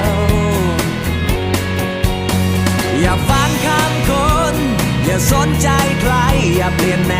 ว สนใจใครอย่าเปลี่ยนแน